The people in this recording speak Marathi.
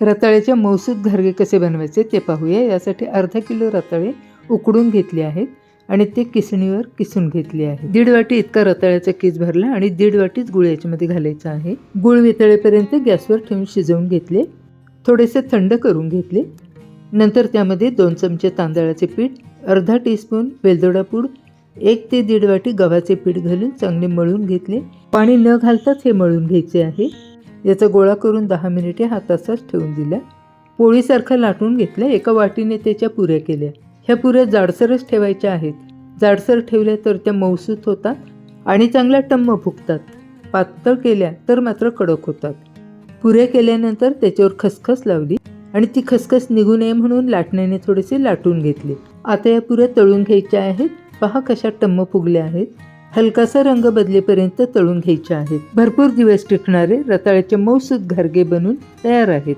रताळ्याचे मौसूद घरगे कसे बनवायचे ते पाहूया. यासाठी अर्धा किलो रताळे उकडून घेतले आहेत आणि ते किसणीवर किसून घेतले आहे दीड वाटी इतका रताळ्याचा किस भरला आणि दीड वाटीच गुळ याच्यामध्ये घालायचा आहे. गुळ वितळेपर्यंत गॅसवर ठेवून शिजवून घेतले. थोडेसे थंड करून घेतले. नंतर त्यामध्ये दोन चमचे तांदळाचे पीठ अर्धा टीस्पून वेलदोडा पूड एक ते दीड वाटी गव्हाचे पीठ घालून चांगले मळून घेतले. पाणी न घालताच हे मळून घ्यायचे आहे. याचा गोळा करून दहा मिनिटे हाताचाच ठेवून दिल्या. पोळीसारखं लाटून घेतल्या एका वाटीने त्याच्या पुऱ्या केल्या. ह्या पुऱ्या जाडसरच ठेवायच्या आहेत. जाडसर ठेवल्या तर त्या मौसूत होतात आणि चांगल्या टम्म फुगतात. पातळ केल्या तर मात्र कडक होतात. पुऱ्या केल्यानंतर त्याच्यावर खसखस लावली आणि ती खसखस निघू नये म्हणून लाटण्याने थोडेसे लाटून घेतले. आता या पुऱ्या तळून घ्यायच्या आहेत. पहा कशा टम्म फुगल्या आहेत. हलकासा रंग बदलेपर्यंत तळून घ्यायचे आहेत. भरपूर दिवस टिकणारे रताळ्याचे मौसूद घरगे बनून तयार आहेत.